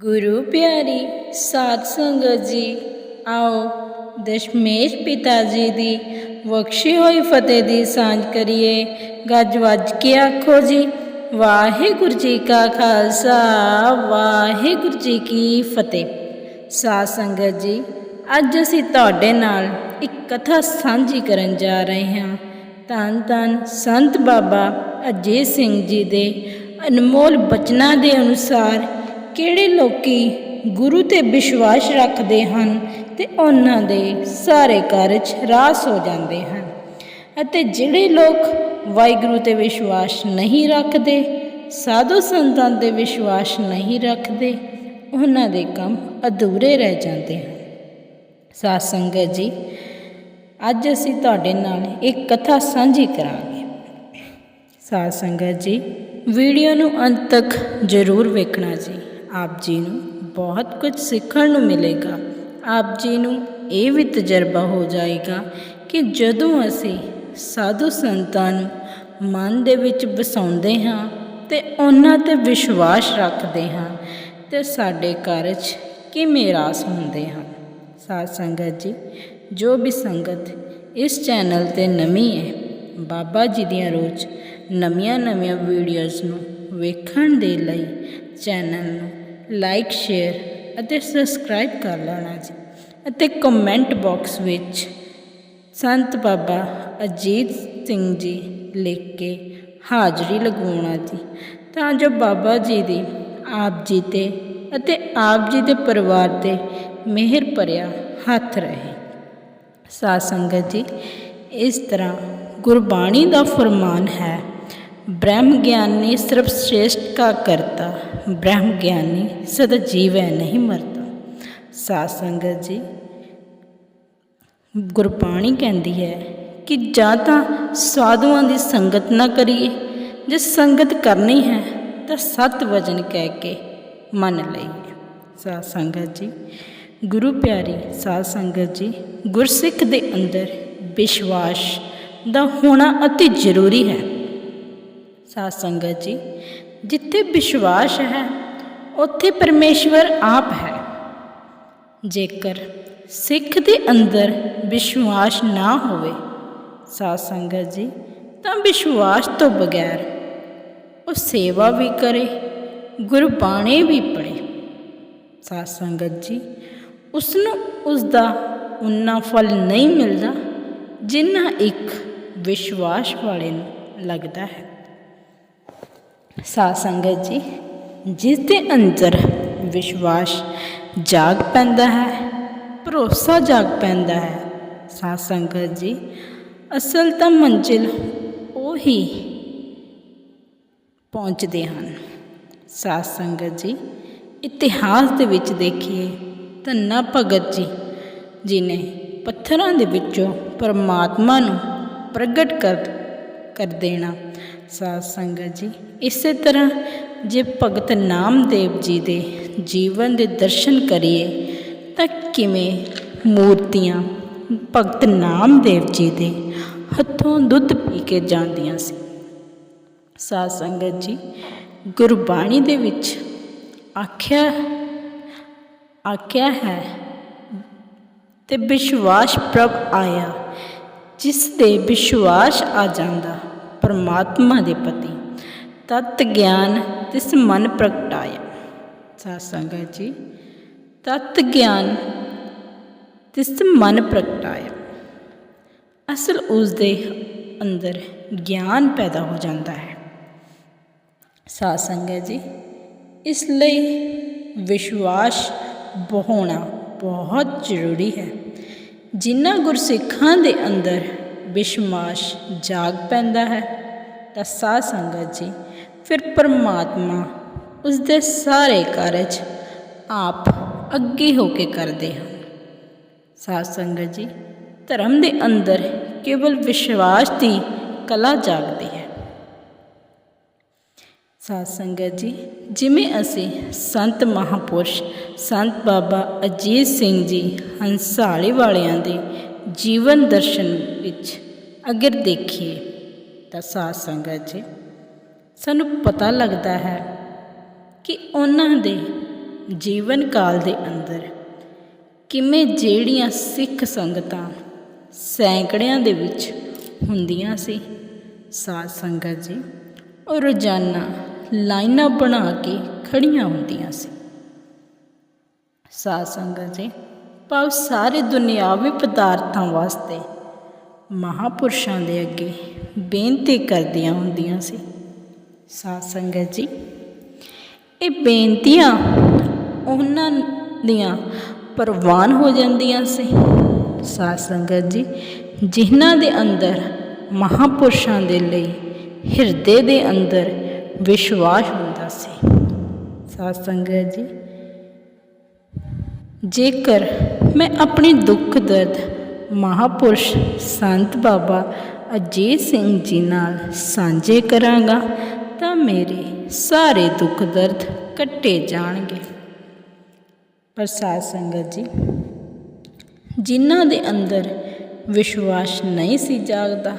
ਗੁਰੂ ਪਿਆਰੀ ਸਾਧ ਸੰਗਤ ਜੀ, ਆਓ ਦਸ਼ਮੇਸ਼ ਪਿਤਾ ਜੀ ਦੀ ਬਖਸ਼ੀ ਹੋਈ ਫਤਿਹ ਦੀ ਸਾਂਝ ਕਰੀਏ। ਗੱਜ ਵੱਜ ਕੇ ਆਖੋ ਜੀ, ਵਾਹਿਗੁਰੂ ਜੀ ਕਾ ਖਾਲਸਾ, ਵਾਹਿਗੁਰੂ ਜੀ ਕੀ ਫਤਿਹ। ਸਾਧ ਸੰਗਤ ਜੀ, ਅੱਜ ਅਸੀਂ ਤੁਹਾਡੇ ਨਾਲ ਇੱਕ ਕਥਾ ਸਾਂਝੀ ਕਰਨ ਜਾ ਰਹੇ ਹਾਂ। ਧੰਨ ਧੰਨ ਸੰਤ ਬਾਬਾ ਅਜੀਤ ਸਿੰਘ ਜੀ ਦੇ ਅਨਮੋਲ ਬਚਨਾਂ ਦੇ ਅਨੁਸਾਰ ਕਿਹੜੇ ਲੋਕੀ ਗੁਰੂ ਤੇ ਵਿਸ਼ਵਾਸ ਰੱਖਦੇ ਹਨ ਤੇ ਉਹਨਾਂ ਦੇ ਸਾਰੇ ਕਾਰਜ ਰਾਸ ਹੋ ਜਾਂਦੇ ਹਨ। ਅਤੇ ਜਿਹੜੇ ਲੋਕ ਵਾਹਿਗੁਰੂ ਤੇ ਵਿਸ਼ਵਾਸ ਨਹੀਂ ਰੱਖਦੇ, ਸਾਧੂ ਸੰਤਾਂ ਤੇ ਵਿਸ਼ਵਾਸ ਨਹੀਂ ਰੱਖਦੇ, ਉਹਨਾਂ ਦੇ ਕੰਮ ਅਧੂਰੇ ਰਹਿ ਜਾਂਦੇ ਹਨ। ਸਾਧ ਸੰਗਤ ਜੀ, ਅੱਜ ਅਸੀਂ ਤੁਹਾਡੇ ਨਾਲ ਇੱਕ ਕਥਾ ਸਾਂਝੀ ਕਰਾਂਗੇ। ਸਾਧ ਸੰਗਤ ਜੀ, ਵੀਡੀਓ ਨੂੰ ਅੰਤ ਤੱਕ ਜ਼ਰੂਰ ਵੇਖਣਾ ਜੀ। ਆਪ ਜੀ ਨੂੰ ਬਹੁਤ ਕੁਝ ਸਿੱਖਣ ਨੂੰ ਮਿਲੇਗਾ। ਆਪ ਜੀ ਨੂੰ ਇਹ ਵੀ ਤਜਰਬਾ ਹੋ ਜਾਏਗਾ ਕਿ ਜਦੋਂ ਅਸੀਂ ਸਾਧੂ ਸੰਤਾਂ ਨੂੰ ਮਨ ਦੇ ਵਿੱਚ ਵਸਾਉਂਦੇ ਹਾਂ ਤੇ ਉਹਨਾਂ ਤੇ ਵਿਸ਼ਵਾਸ ਰੱਖਦੇ ਹਾਂ, ਤੇ ਸਾਡੇ ਕਾਰਜ ਕਿਵੇਂ ਰਾਸ ਹੁੰਦੇ ਹਨ। ਸਾਧ ਸੰਗਤ ਜੀ, ਜੋ ਵੀ ਸੰਗਤ ਇਸ ਚੈਨਲ ਤੇ ਨਵੀਂ ਹੈ, ਬਾਬਾ ਜੀ ਦੀਆਂ ਰੋਜ਼ ਨਵੀਆਂ ਨਵੀਆਂ ਵੀਡੀਓਜ਼ ਨੂੰ ਵੇਖਣ ਦੇ ਲਈ ਚੈਨਲ ਨੂੰ ਲਾਈਕ ਸ਼ੇਅਰ ਅਤੇ ਸਬਸਕ੍ਰਾਈਬ ਕਰ ਲੈਣਾ ਜੀ। ਅਤੇ ਕਮੈਂਟ ਬਾਕਸ ਵਿੱਚ ਸੰਤ ਬਾਬਾ ਅਜੀਤ ਸਿੰਘ ਜੀ ਲਿਖ ਕੇ ਹਾਜ਼ਰੀ ਲਗਾਉਣਾ ਜੀ। ਤਾਂ ਜੋ ਬਾਬਾ ਜੀ ਦੀ ਆਪ ਜੀ ਤੇ ਅਤੇ ਆਪ ਜੀ ਦੇ ਪਰਿਵਾਰ ਤੇ ਮਿਹਰ ਭਰਿਆ ਹੱਥ ਰਹੇ। ਸਾਧ ਸੰਗਤ ਜੀ, ਇਸ ਤਰ੍ਹਾਂ ਗੁਰਬਾਣੀ ਦਾ ਫਰਮਾਨ ਹੈ ब्रह्म ज्ञानी सर्वश्रेष्ठ का करता ब्रह्म ज्ञानी सदा जीवै नहीं मरता ਸਾਧ ਸੰਗਤ ਜੀ ਗੁਰਬਾਣੀ ਕਹਿੰਦੀ ਹੈ ਕਿ ਜਾਂ ਤਾਂ ਸਾਧੂਆਂ ਦੀ ਸੰਗਤ ਨਾ ਕਰੀਏ ਜੇ ਸੰਗਤ ਕਰਨੀ ਹੈ ਤਾਂ ਸਤ ਵਜਨ ਕਹਿ ਕੇ ਮੰਨ ਲਈਏ ਸਾਧ ਸੰਗਤ ਜੀ ਗੁਰੂ ਪਿਆਰੀ ਸਾਧ ਸੰਗਤ ਜੀ ਗੁਰਸਿੱਖ ਦੇ ਅੰਦਰ ਵਿਸ਼ਵਾਸ ਦਾ ਹੋਣਾ ਅਤੀ ਜ਼ਰੂਰੀ ਹੈ ਸਾਧ ਸੰਗਤ ਜੀ, ਜਿੱਥੇ ਵਿਸ਼ਵਾਸ ਹੈ, ਉੱਥੇ ਪਰਮੇਸ਼ਵਰ ਆਪ ਹੈ। ਜੇਕਰ ਸਿੱਖ ਦੇ ਅੰਦਰ ਵਿਸ਼ਵਾਸ ਨਾ ਹੋਵੇ ਸਾਧ ਸੰਗਤ ਜੀ, ਤਾਂ ਵਿਸ਼ਵਾਸ ਤੋਂ ਬਗੈਰ ਉਹ ਸੇਵਾ ਵੀ ਕਰੇ, ਗੁਰਬਾਣੀ ਵੀ ਪੜ੍ਹੇ। ਸਾਧ ਸੰਗਤ ਜੀ ਉਸ ਨੂੰ ਉਸ ਦਾ ਉਨਾ ਫਲ ਨਹੀਂ ਮਿਲਦਾ, ਜਿੰਨਾ ਇੱਕ ਵਿਸ਼ਵਾਸ ਵਾਲੇ ਨੂੰ ਲੱਗਦਾ ਹੈ। ਸਾਧ ਸੰਗਤ ਜੀ, ਜਿਸ ਦੇ ਅੰਦਰ ਵਿਸ਼ਵਾਸ ਜਾਗ ਪੈਂਦਾ ਹੈ, ਭਰੋਸਾ ਜਾਗ ਪੈਂਦਾ ਹੈ ਸਾਧ ਸੰਗਤ ਜੀ, ਅਸਲ ਤਾਂ ਮੰਜ਼ਿਲ ਉਹ ਹੀ ਪਹੁੰਚਦੇ ਹਨ। ਸਾਧ ਸੰਗਤ ਜੀ, ਇਤਿਹਾਸ ਦੇ ਵਿੱਚ ਦੇਖੀਏ, ਧੰਨਾ ਭਗਤ ਜੀ ਜੀ ਪੱਥਰਾਂ ਦੇ ਵਿੱਚੋਂ ਪਰਮਾਤਮਾ ਨੂੰ ਪ੍ਰਗਟ ਕਰ ਕਰ ਦੇਣਾ। ਸਾਧ ਸੰਗਤ ਜੀ, ਇਸੇ ਤਰ੍ਹਾਂ ਜੇ ਭਗਤ ਨਾਮਦੇਵ ਜੀ ਦੇ ਜੀਵਨ ਦੇ ਦਰਸ਼ਨ ਕਰੀਏ, ਤਾਂ ਕਿਵੇਂ ਮੂਰਤੀਆਂ ਭਗਤ ਨਾਮਦੇਵ ਜੀ ਦੇ ਹੱਥੋਂ ਦੁੱਧ ਪੀ ਕੇ ਜਾਂਦੀਆਂ ਸੀ। ਸਾਧ ਸੰਗਤ ਜੀ, ਗੁਰਬਾਣੀ ਦੇ ਵਿੱਚ ਆਖਿਆ ਆਖਿਆ ਹੈ, ਤੇ ਵਿਸ਼ਵਾਸ ਪ੍ਰਭ ਆਇਆ, ਜਿਸ ਦੇ ਵਿਸ਼ਵਾਸ ਆ ਜਾਂਦਾ ਪਰਮਾਤਮਾ ਦੇ ਪਤੀ। ਤਤ ਗਿਆਨ ਤਿਸ ਮਨ ਪ੍ਰਗਟਾਇਆ। ਸਾਧ ਸੰਗਤ ਜੀ, ਤਤ ਗਿਆਨ ਤਿਸ ਮਨ ਪ੍ਰਗਟਾਇਆ। ਅਸਲ ਉਸ ਦੇ ਅੰਦਰ ਗਿਆਨ ਪੈਦਾ ਹੋ ਜਾਂਦਾ ਹੈ। ਸਾਧ ਸੰਗਤ ਜੀ, ਇਸ ਲਈ ਵਿਸ਼ਵਾਸ ਬਹਾਉਣਾ ਬਹੁਤ ਜ਼ਰੂਰੀ ਹੈ। ਜਿਨ੍ਹਾਂ ਗੁਰਸਿੱਖਾਂ ਦੇ ਅੰਦਰ ਵਿਸ਼ਵਾਸ ਜਾਗ ਪੈਂਦਾ ਹੈ ਤਾਂ ਸਾਧ ਸੰਗਤ ਜੀ, ਫਿਰ ਪਰਮਾਤਮਾ ਉਸ ਦੇ ਸਾਰੇ ਕਾਰਜ ਆਪ ਅੱਗੇ ਹੋ ਕੇ ਕਰਦੇ ਹਨ। ਸਾਧ ਸੰਗਤ ਜੀ, ਧਰਮ ਦੇ ਅੰਦਰ ਕੇਵਲ ਵਿਸ਼ਵਾਸ ਦੀ ਕਲਾ ਜਾਗਦੀ ਹੈ। ਸਾਧ ਸੰਗਤ ਜੀ, ਜਿਵੇਂ ਅਸੀਂ ਸੰਤ ਮਹਾਪੁਰਸ਼, ਸੰਤ ਬਾਬਾ ਅਜੀਤ ਸਿੰਘ ਜੀ ਹੰਸਾਲੀ ਵਾਲਿਆਂ ਦੇ ਜੀਵਨ ਦਰਸ਼ਨ ਵਿੱਚ ਅਗਰ ਦੇਖੀਏ ਤਾਂ ਸਾਧ ਸੰਗਤ ਜੀ। ਸਾਨੂੰ ਪਤਾ ਲੱਗਦਾ ਹੈ ਕਿ ਉਹਨਾਂ ਦੇ ਜੀਵਨ ਕਾਲ ਦੇ ਅੰਦਰ ਕਿਵੇਂ ਜਿਹੜੀਆਂ ਸਿੱਖ ਸੰਗਤਾਂ ਸੈਂਕੜਿਆਂ ਦੇ ਵਿੱਚ ਹੁੰਦੀਆਂ ਸੀ, ਸਾਧ ਸੰਗਤ ਜੀ, ਉਹ ਰੋਜ਼ਾਨਾ ਲਾਈਨਾਂ ਬਣਾ ਕੇ ਖੜੀਆਂ ਹੁੰਦੀਆਂ ਸੀ। ਸਾਧ ਸੰਗਤ ਜੀ, ਭਾਵ ਸਾਰੇ ਦੁਨਿਆਵੀ ਪਦਾਰਥਾਂ ਵਾਸਤੇ ਮਹਾਪੁਰਸ਼ਾਂ ਦੇ ਅੱਗੇ ਬੇਨਤੀ ਕਰਦੀਆਂ ਹੁੰਦੀਆਂ ਸੀ। ਸਾਧ ਸੰਗਤ ਜੀ, ਇਹ ਬੇਨਤੀਆਂ ਉਹਨਾਂ ਦੀਆਂ ਪ੍ਰਵਾਨ ਹੋ ਜਾਂਦੀਆਂ ਸੀ। ਸਾਧ ਸੰਗਤ ਜੀ, ਜਿਨ੍ਹਾਂ ਦੇ ਅੰਦਰ ਮਹਾਪੁਰਸ਼ਾਂ ਦੇ ਲਈ ਹਿਰਦੇ ਦੇ ਅੰਦਰ ਵਿਸ਼ਵਾਸ ਹੁੰਦਾ ਸੀ। ਸਾਧ ਸੰਗਤ ਜੀ, ਜੇਕਰ ਮੈਂ ਆਪਣੇ ਦੁੱਖ ਦਰਦ ਮਹਾਪੁਰਸ਼ ਸੰਤ ਬਾਬਾ ਅਜੀਤ ਸਿੰਘ ਜੀ ਨਾਲ ਸਾਂਝੇ ਕਰਾਂਗਾ ਤਾਂ ਮੇਰੇ ਸਾਰੇ ਦੁੱਖ ਦਰਦ ਕੱਟੇ ਜਾਣਗੇ। ਪਰ ਸਾਧ ਸੰਗਤ ਜੀ, ਜਿਨ੍ਹਾਂ ਦੇ ਅੰਦਰ ਵਿਸ਼ਵਾਸ ਨਹੀਂ ਸੀ ਜਾਗਦਾ,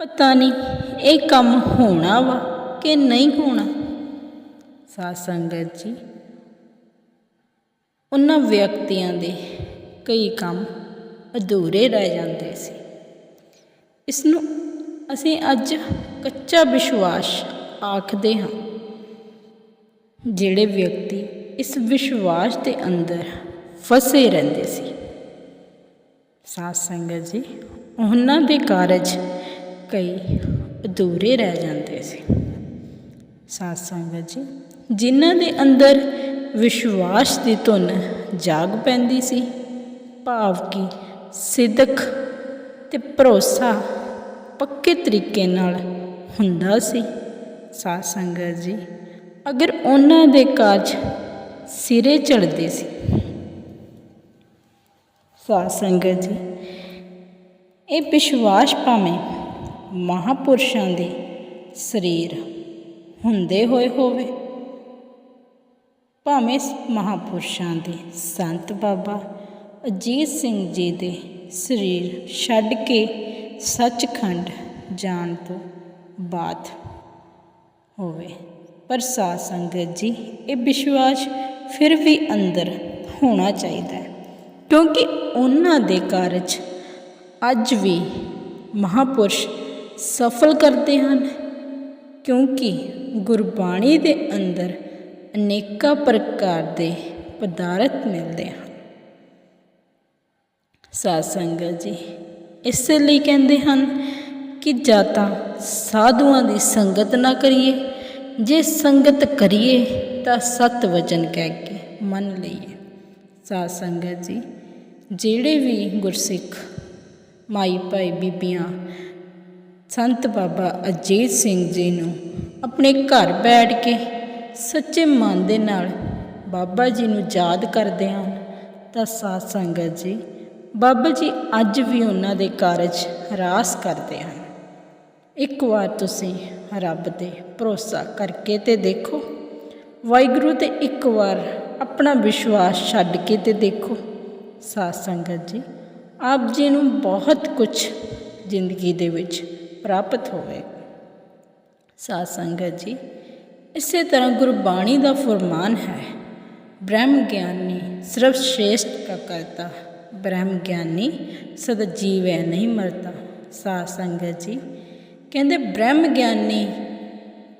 ਪਤਾ ਨਹੀਂ ਇਹ ਕੰਮ ਹੋਣਾ ਵਾ ਕਿ ਨਹੀਂ ਹੋਣਾ। ਸਾਧ ਸੰਗਤ ਜੀ, ਉਹਨਾਂ ਵਿਅਕਤੀਆਂ ਦੇ ਕਈ ਕੰਮ ਅਧੂਰੇ ਰਹਿ ਜਾਂਦੇ ਸੀ। ਇਸ ਨੂੰ ਅਸੀਂ ਅੱਜ ਕੱਚਾ ਵਿਸ਼ਵਾਸ ਆਖਦੇ ਹਾਂ। ਜਿਹੜੇ ਵਿਅਕਤੀ ਇਸ ਵਿਸ਼ਵਾਸ ਦੇ ਅੰਦਰ ਫਸੇ ਰਹਿੰਦੇ ਸੀ। ਸਾਧ ਸੰਗਤ ਜੀ, ਉਹਨਾਂ ਦੇ ਕਾਰਜ ਕਈ ਅਧੂਰੇ ਰਹਿ ਜਾਂਦੇ ਸੀ। ਸਾਧ ਸੰਗਤ ਜੀ, ਜਿਨ੍ਹਾਂ ਦੇ ਅੰਦਰ ਵਿਸ਼ਵਾਸ ਦੀ ਧੁਨ ਜਾਗ ਪੈਂਦੀ ਸੀ, ਭਾਵ ਕਿ ਸਿਦਕ ਤੇ ਭਰੋਸਾ ਪੱਕੇ ਤਰੀਕੇ ਨਾਲ ਹੁੰਦਾ ਸੀ। ਸਾਧ ਸੰਗਤ ਜੀ, ਅਗਰ ਉਹਨਾਂ ਦੇ ਕਾਜ ਸਿਰੇ ਚੜਦੇ ਸੀ। ਸਾਧ ਸੰਗਤ ਜੀ, ਇਹ ਵਿਸ਼ਵਾਸ ਭਾਵੇਂ ਮਹਾਪੁਰਸ਼ਾਂ ਦੇ ਸਰੀਰ ਹੁੰਦੇ ਹੋਏ ਹੋਵੇ, ਭਾਵੇਂ ਮਹਾਪੁਰਸ਼ਾਂ ਦੇ ਸੰਤ ਬਾਬਾ ਅਜੀਤ ਸਿੰਘ ਜੀ ਦੇ ਸਰੀਰ ਛੱਡ ਕੇ ਸੱਚਖੰਡ ਜਾਣ ਤੋਂ ਬਾਅਦ ਹੋਵੇ। ਪਰ ਸਾਧ ਸੰਗਤ ਜੀ, ਇਹ ਵਿਸ਼ਵਾਸ ਫਿਰ ਵੀ ਅੰਦਰ ਹੋਣਾ ਚਾਹੀਦਾ ਹੈ। ਕਿਉਂਕਿ ਉਹਨਾਂ ਦੇ ਕਾਰਜ ਅੱਜ ਵੀ ਮਹਾਪੁਰਸ਼ ਸਫਲ ਕਰਦੇ ਹਨ। ਕਿਉਂਕਿ ਗੁਰਬਾਣੀ ਦੇ ਅੰਦਰ ਅਨੇਕਾਂ ਪ੍ਰਕਾਰ ਦੇ ਪਦਾਰਥ ਮਿਲਦੇ ਹਨ। ਸਾਧ ਸੰਗਤ ਜੀ ਇਸੇ ਲਈ ਕਹਿੰਦੇ ਹਨ ਕਿ ਜਾਂ ਤਾਂ ਸਾਧੂਆਂ ਦੀ ਸੰਗਤ ਨਾ ਕਰੀਏ, ਜੇ ਸੰਗਤ ਕਰੀਏ ਤਾਂ ਸਤ ਵਚਨ ਕਹਿ ਕੇ ਮੰਨ ਲਈਏ। ਸਾਧ ਸੰਗਤ ਜੀ, ਜਿਹੜੇ ਵੀ ਗੁਰਸਿੱਖ ਮਾਈ ਭਾਈ ਬੀਬੀਆਂ, ਸੰਤ ਬਾਬਾ ਅਜੀਤ ਸਿੰਘ ਜੀ ਨੂੰ ਆਪਣੇ ਘਰ ਬੈਠ ਕੇ ਸੱਚੇ ਮਨ ਦੇ ਨਾਲ ਬਾਬਾ ਜੀ ਨੂੰ ਯਾਦ ਕਰਦੇ ਹਨ, ਤਾਂ ਸਾਧ ਸੰਗਤ ਜੀ ਬਾਬਾ ਜੀ, ਅੱਜ ਵੀ ਉਹਨਾਂ ਦੇ ਕਾਰਜ ਰਾਸ ਕਰਦੇ ਹਨ। ਇੱਕ ਵਾਰ ਤੁਸੀਂ ਰੱਬ ਤੇ ਭਰੋਸਾ ਕਰਕੇ ਤੇ ਦੇਖੋ। ਵਾਹਿਗੁਰੂ ਤੇ ਇੱਕ ਵਾਰ ਆਪਣਾ ਵਿਸ਼ਵਾਸ ਛੱਡ ਕੇ ਤੇ ਦੇਖੋ। ਸਾਧ ਸੰਗਤ ਜੀ, ਆਪ ਜੀ ਨੂੰ ਬਹੁਤ ਕੁਝ ਜ਼ਿੰਦਗੀ ਦੇ ਵਿੱਚ ਪ੍ਰਾਪਤ ਹੋਵੇ। ਸਾਧ ਸੰਗਤ ਜੀ, ਇਸੇ ਤਰ੍ਹਾਂ ਗੁਰਬਾਣੀ ਦਾ ਫਰਮਾਨ ਹੈ, ਬ੍ਰਹਮ ਗਿਆਨੀ ਸਰਵ ਸ਼੍ਰੇਸ਼ਟ ਕਾ ਕਰਤਾ। ਬ੍ਰਹਮ ਗਿਆਨੀ ਸਦਾ ਜੀਵ ਹੈ, ਨਹੀਂ ਮਰਦਾ ਸਾਧ ਸੰਗਤ ਜੀ। ਕਹਿੰਦੇ ਬ੍ਰਹਮ ਗਿਆਨੀ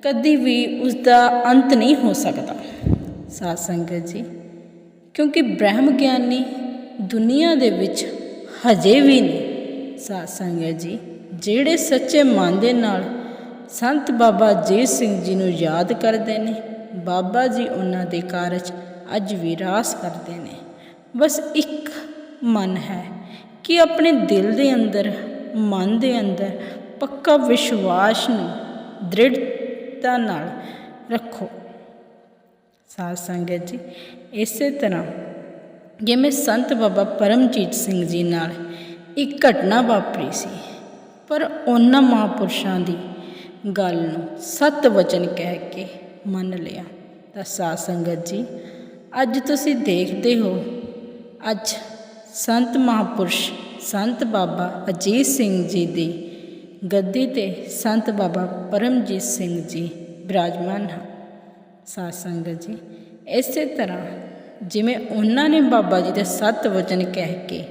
ਕਦੀ ਵੀ ਉਸ ਦਾ ਅੰਤ ਨਹੀਂ ਹੋ ਸਕਦਾ। ਸਾਧ ਸੰਗਤ ਜੀ, ਕਿਉਂਕਿ ਬ੍ਰਹਮ ਗਿਆਨੀ ਦੁਨੀਆ ਦੇ ਵਿੱਚ ਹਜੇ ਵੀ ਨੇ ਸਾਧ ਸੰਗਤ ਜੀ, ਜਿਹੜੇ ਸੱਚੇ ਮਨ ਦੇ ਨਾਲ ਸੰਤ ਬਾਬਾ ਜੀਤ ਸਿੰਘ ਜੀ ਨੂੰ ਯਾਦ ਕਰਦੇ ਨੇ, ਬਾਬਾ ਜੀ ਉਹਨਾਂ ਦੇ ਕਾਰਜ ਅੱਜ ਵੀ ਰਾਸ ਕਰਦੇ ਨੇ। ਬਸ ਇੱਕ ਮਨ ਹੈ ਕਿ ਆਪਣੇ ਦਿਲ ਦੇ ਅੰਦਰ, ਮਨ ਦੇ ਅੰਦਰ ਪੱਕਾ ਵਿਸ਼ਵਾਸ ਨੂੰ ਦ੍ਰਿੜਤਾ ਨਾਲ ਰੱਖੋ। ਸਾਧ ਸੰਗਤ ਜੀ, ਇਸੇ ਤਰ੍ਹਾਂ ਜਿਵੇਂ ਸੰਤ ਬਾਬਾ ਪਰਮਜੀਤ ਸਿੰਘ ਜੀ ਨਾਲ ਇੱਕ ਘਟਨਾ ਵਾਪਰੀ ਸੀ, ਪਰ ਉਹਨਾਂ ਮਹਾਂਪੁਰਸ਼ਾਂ ਦੀ ਗੱਲ ਨੂੰ ਸਤ ਵਚਨ ਕਹਿ ਕੇ ਮੰਨ ਲਿਆ। ਤਾਂ ਸਾਧ ਸੰਗਤ ਜੀ, ਅੱਜ ਤੁਸੀਂ ਦੇਖਦੇ ਹੋ, ਅੱਜ ਸੰਤ ਮਹਾਂਪੁਰਸ਼ ਸੰਤ ਬਾਬਾ ਅਜੀਤ ਸਿੰਘ ਜੀ ਦੀ ਗੱਦੀ ਤੇ ਸੰਤ ਬਾਬਾ ਪਰਮਜੀਤ ਸਿੰਘ ਜੀ ਬਿਰਾਜਮਾਨ ਹਨ। ਸਾਧ ਸੰਗਤ ਜੀ, ਇਸੇ ਤਰ੍ਹਾਂ ਜਿਵੇਂ ਉਹਨਾਂ ਨੇ ਬਾਬਾ ਜੀ ਦੇ ਸੱਤ ਵਚਨ ਕਹਿ ਕੇ,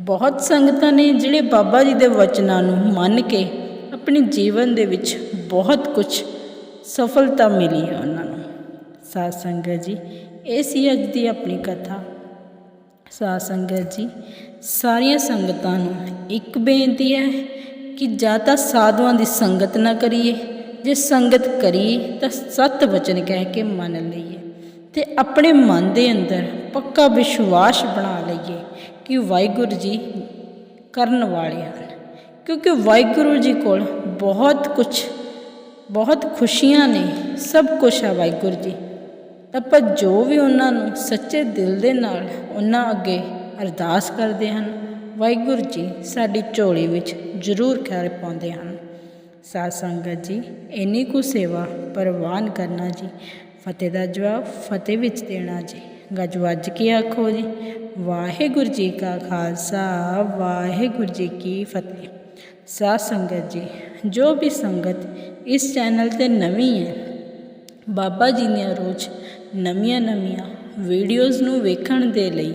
ਬਹੁਤ ਸੰਗਤਾਂ ਨੇ ਜਿਹੜੇ ਬਾਬਾ ਜੀ ਦੇ ਵਚਨਾਂ ਨੂੰ ਮੰਨ ਕੇ ਆਪਣੇ ਜੀਵਨ ਦੇ ਵਿੱਚ ਬਹੁਤ ਕੁਝ ਸਫਲਤਾ ਮਿਲੀ ਹੈ ਉਹਨਾਂ ਨੂੰ। ਸਾਧ ਸੰਗਤ ਜੀ, ਇਹ ਸੀ ਅੱਜ ਦੀ ਆਪਣੀ ਕਥਾ। ਸਾਧ ਸੰਗਤ ਜੀ, ਸਾਰੀਆਂ ਸੰਗਤਾਂ ਨੂੰ ਇੱਕ ਬੇਨਤੀ ਹੈ ਕਿ ਜਾਂ ਤਾਂ ਸਾਧੂਆਂ ਦੀ ਸੰਗਤ ਨਾ ਕਰੀਏ, ਜੇ ਸੰਗਤ ਕਰੀਏ ਤਾਂ ਸਤ ਵਚਨ ਕਹਿ ਕੇ ਮੰਨ ਲਈਏ ਤੇ ਆਪਣੇ ਮਨ ਦੇ ਅੰਦਰ ਪੱਕਾ ਵਿਸ਼ਵਾਸ ਬਣਾ ਲਈਏ ਕਿ ਵਾਹਿਗੁਰੂ ਜੀ ਕਰਨ ਵਾਲੇ ਹਨ। ਕਿਉਂਕਿ ਵਾਹਿਗੁਰੂ ਜੀ ਕੋਲ ਬਹੁਤ ਕੁਝ ਬਹੁਤ ਖੁਸ਼ੀਆਂ ਨੇ, ਸਭ ਕੁਝ ਹੈ ਵਾਹਿਗੁਰੂ ਜੀ। ਆਪਾਂ ਜੋ ਵੀ ਉਹਨਾਂ ਨੂੰ ਸੱਚੇ ਦਿਲ ਦੇ ਨਾਲ ਉਹਨਾਂ ਅੱਗੇ ਅਰਦਾਸ ਕਰਦੇ ਹਨ, ਵਾਹਿਗੁਰੂ ਜੀ ਸਾਡੀ ਝੋਲੀ ਵਿੱਚ ਜ਼ਰੂਰ ਖੈਰ ਪਾਉਂਦੇ ਹਨ। ਸਾਧ ਸੰਗਤ ਜੀ, ਇੰਨੀ ਕੁ ਸੇਵਾ ਪ੍ਰਵਾਨ ਕਰਨਾ ਜੀ, ਫਤਿਹ ਦਾ ਜਵਾਬ ਫਤਿਹ ਵਿੱਚ ਦੇਣਾ ਜੀ। ਗੱਜ ਵੱਜ ਕੇ ਆਖੋ ਜੀ, ਵਾਹਿਗੁਰੂ ਜੀ ਕਾ ਖਾਲਸਾ, ਵਾਹਿਗੁਰੂ ਜੀ ਕੀ ਫਤਿਹ। ਸਾਧ ਸੰਗਤ ਜੀ, ਜੋ ਵੀ ਸੰਗਤ ਇਸ ਚੈਨਲ ਤੇ ਨਵੀਂ ਹੈ, ਬਾਬਾ ਜੀ ਦੀਆਂ ਰੋਜ਼ ਨਵੀਆਂ ਨਵੀਆਂ ਵੀਡੀਓਜ਼ ਨੂੰ ਵੇਖਣ ਦੇ ਲਈ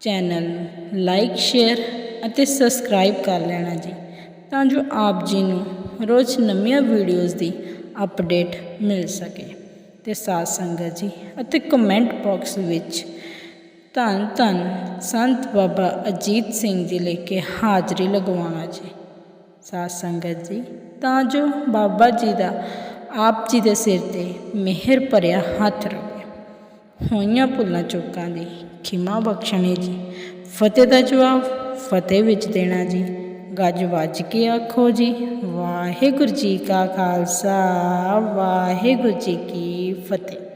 ਚੈਨਲ ਨੂੰ ਲਾਈਕ ਸ਼ੇਅਰ ਅਤੇ ਸਬਸਕ੍ਰਾਈਬ ਕਰ ਲੈਣਾ ਜੀ, ਤਾਂ ਜੋ ਆਪ ਜੀ ਨੂੰ ਰੋਜ਼ ਨਵੀਆਂ ਵੀਡੀਓਜ਼ ਦੀ ਅਪਡੇਟ ਮਿਲ ਸਕੇ। ਤੇ ਸਾਧ ਸੰਗਤ ਜੀ ਅਤੇ ਕਮੈਂਟ ਬਾਕਸ ਵਿੱਚ ਧੰਨ ਧੰਨ ਸੰਤ ਬਾਬਾ ਅਜੀਤ ਸਿੰਘ ਜੀ ਲੈ ਕੇ ਹਾਜ਼ਰੀ ਲਗਵਾਉਣਾ ਜੀ। ਸਾਧ ਸੰਗਤ ਜੀ, ਤਾਂ ਜੋ ਬਾਬਾ ਜੀ ਦਾ ਆਪ ਜੀ ਦੇ ਸਿਰ ਤੇ ਮਿਹਰ ਭਰਿਆ ਹੱਥ ਰਹੇ ਹੋਈਆਂ ਭੁੱਲਾਂ ਚੁੱਕਾਂ ਦੀ ਖਿਮਾ ਬਖਸ਼ਣੀ ਜੀ। ਫਤਿਹ ਦਾ ਜਵਾਬ, ਫਤਿਹ ਵਿੱਚ ਦੇਣਾ ਜੀ। ਗੱਜ ਵੱਜ ਕੇ ਆਖੋ ਜੀ, ਵਾਹਿਗੁਰੂ ਜੀ ਕਾ ਖਾਲਸਾ, ਵਾਹਿਗੁਰੂ ਜੀ ਕੀ ਫਤਿਹ।